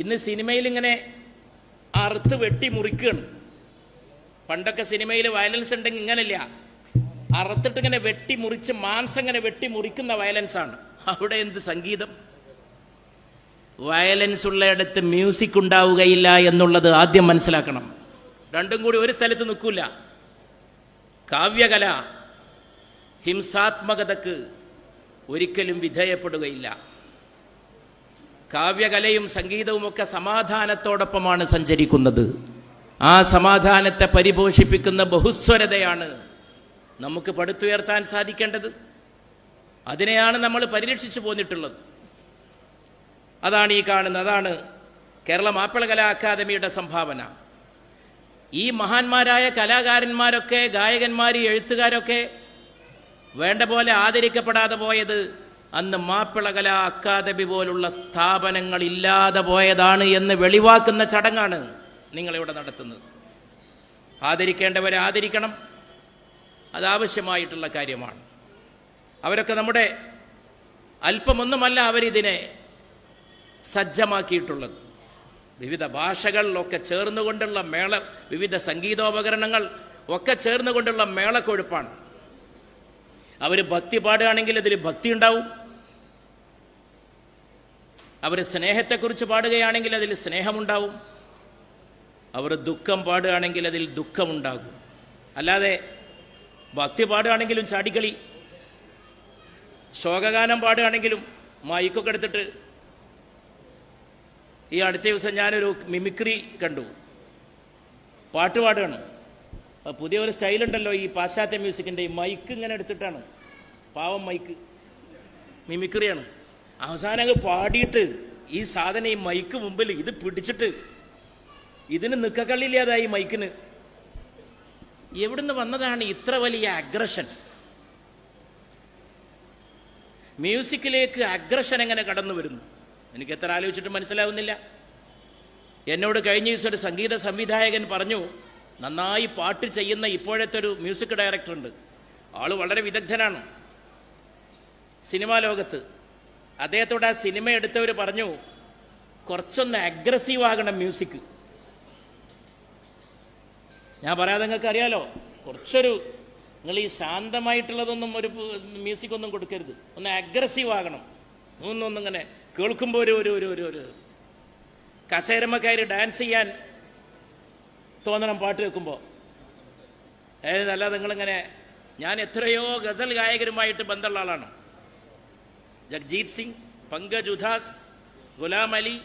ഇന്ന് സിനിമയിൽ ഇങ്ങനെ അറുത്ത് വെട്ടി മുറിക്കുകയാണ് പണ്ടൊക്കെ സിനിമയിൽ വയലൻസ് ഉണ്ടെങ്കിൽ ഇങ്ങനല്ല. അറുത്തിട്ട് ഇങ്ങനെ വെട്ടി മുറിച്ച് മാംസം ഇങ്ങനെ വെട്ടി മുറിക്കുന്ന വയലൻസ് ആണ്. അവിടെ എന്ത് സംഗീതം? വയലൻസ് ഉള്ളയിടത്ത് മ്യൂസിക് ഉണ്ടാവുകയില്ല എന്നുള്ളത് ആദ്യം മനസ്സിലാക്കണം. രണ്ടും കൂടി ഒരു സ്ഥലത്ത് നിൽക്കില്ല കാവ്യകല ഹിംസാത്മകതക്ക് ഒരിക്കലും വിധേയപ്പെടുകയില്ല. കാവ്യകലയും സംഗീതവും ഒക്കെ സമാധാനത്തോടൊപ്പമാണ് സഞ്ചരിക്കുന്നത്. ആ സമാധാനത്തെ പരിപോഷിപ്പിക്കുന്ന ബഹുസ്വരതയാണ് നമുക്ക് പടുത്തുയർത്താൻ സാധിക്കേണ്ടത്. അതിനെയാണ് നമ്മൾ പരിരക്ഷിച്ചു പോന്നിട്ടുള്ളത്. അതാണ് ഈ കാണുന്നത് അതാണ് കേരള മാപ്പിള കലാ അക്കാദമിയുടെ സംഭാവന. ഈ മഹാന്മാരായ കലാകാരന്മാരൊക്കെ ഗായകന്മാർ എഴുത്തുകാരൊക്കെ വേണ്ട പോലെ ആദരിക്കപ്പെടാതെ പോയത് അന്ന് മാപ്പിളകല അക്കാദമി പോലുള്ള സ്ഥാപനങ്ങൾ ഇല്ലാതെ പോയതാണ് എന്ന് വെളിവാക്കുന്ന ചടങ്ങാണ് നിങ്ങളിവിടെ നടത്തുന്നത്. ആദരിക്കേണ്ടവരെ ആദരിക്കണം. അതാവശ്യമായിട്ടുള്ള കാര്യമാണ്. അവരൊക്കെ നമ്മുടെ അല്പമൊന്നുമല്ല അവരിതിനെ സജ്ജമാക്കിയിട്ടുള്ളത്. വിവിധ ഭാഷകളിലൊക്കെ ചേർന്നുകൊണ്ടുള്ള മേള വിവിധ സംഗീതോപകരണങ്ങൾ ഒക്കെ ചേർന്നുകൊണ്ടുള്ള മേളക്കൊഴുപ്പാണ് അവർ ഭക്തി പാടുകയാണെങ്കിൽ അതിൽ ഭക്തി ഉണ്ടാവും. അവർ സ്നേഹത്തെക്കുറിച്ച് പാടുകയാണെങ്കിൽ അതിൽ സ്നേഹമുണ്ടാവും. അവർ ദുഃഖം പാടുകയാണെങ്കിൽ അതിൽ ദുഃഖമുണ്ടാകും. അല്ലാതെ ഭക്തി പാടുകയാണെങ്കിലും ചാടിക്കളി ശോകഗാനം പാടുകയാണെങ്കിലും മൈക്കൊക്കെ എടുത്തിട്ട് ഈ അടുത്ത ദിവസം ഞാനൊരു മിമിക്രി കണ്ടു. പാട്ട് പാടുകയാണ്. പുതിയ ഒരു സ്റ്റൈലുണ്ടല്ലോ ഈ പാശ്ചാത്യ മ്യൂസിക്കിന്റെ ഈ മൈക്ക് ഇങ്ങനെ എടുത്തിട്ടാണ്. പാവം മൈക്ക്. മിമിക്രിയാണ്. അവസാനം അങ്ങ് പാടിയിട്ട് ഈ സാധനം ഈ മൈക്ക് മുമ്പിൽ ഇത് പിടിച്ചിട്ട് ഇതിന് നിക്കക്കള്ളില്ലാതായി മൈക്കിന്. എവിടുന്ന് വന്നതാണ് ഇത്ര വലിയ അഗ്രഷൻ മ്യൂസിക്കിലേക്ക് അഗ്രഷൻ എങ്ങനെ കടന്നു വരുന്നു? എനിക്ക് എത്ര ആലോചിച്ചിട്ട് മനസ്സിലാവുന്നില്ല. എന്നോട് കഴിഞ്ഞ ദിവസം ഒരു സംഗീത സംവിധായകൻ പറഞ്ഞു നന്നായി പാട്ട് ചെയ്യുന്ന ഇപ്പോഴത്തെ ഒരു മ്യൂസിക് ഡയറക്ടർ ഉണ്ട് ആൾ വളരെ വിദഗ്ധനാണ്. സിനിമാ ലോകത്ത് അദ്ദേഹത്തോട് ആ സിനിമ എടുത്തവർ പറഞ്ഞു കുറച്ചൊന്ന് അഗ്രസീവ് ആകണം മ്യൂസിക് ഞാൻ പറയാതെ നിങ്ങൾക്ക് അറിയാലോ കുറച്ചൊരു നിങ്ങൾ ഈ ശാന്തമായിട്ടുള്ളതൊന്നും ഒരു മ്യൂസിക് ഒന്നും കൊടുക്കരുത്. ഒന്ന് അഗ്രസീവ് ആകണം. ഒന്നൊന്നും ഇങ്ങനെ കേൾക്കുമ്പോൾ ഒരു ഒരു ഒരു ഒരു ഒരു കസേരമ്മ കയറി ഡാൻസ് ചെയ്യാൻ തോന്നണം പാട്ട് വെക്കുമ്പോൾ അതായത് അല്ലാതെ നിങ്ങളിങ്ങനെ ഞാൻ എത്രയോ ഗസൽ ഗായകരുമായിട്ട് ബന്ധമുള്ള ആളാണ്. जगजीत सिंह पंकज उधास गुलाम अली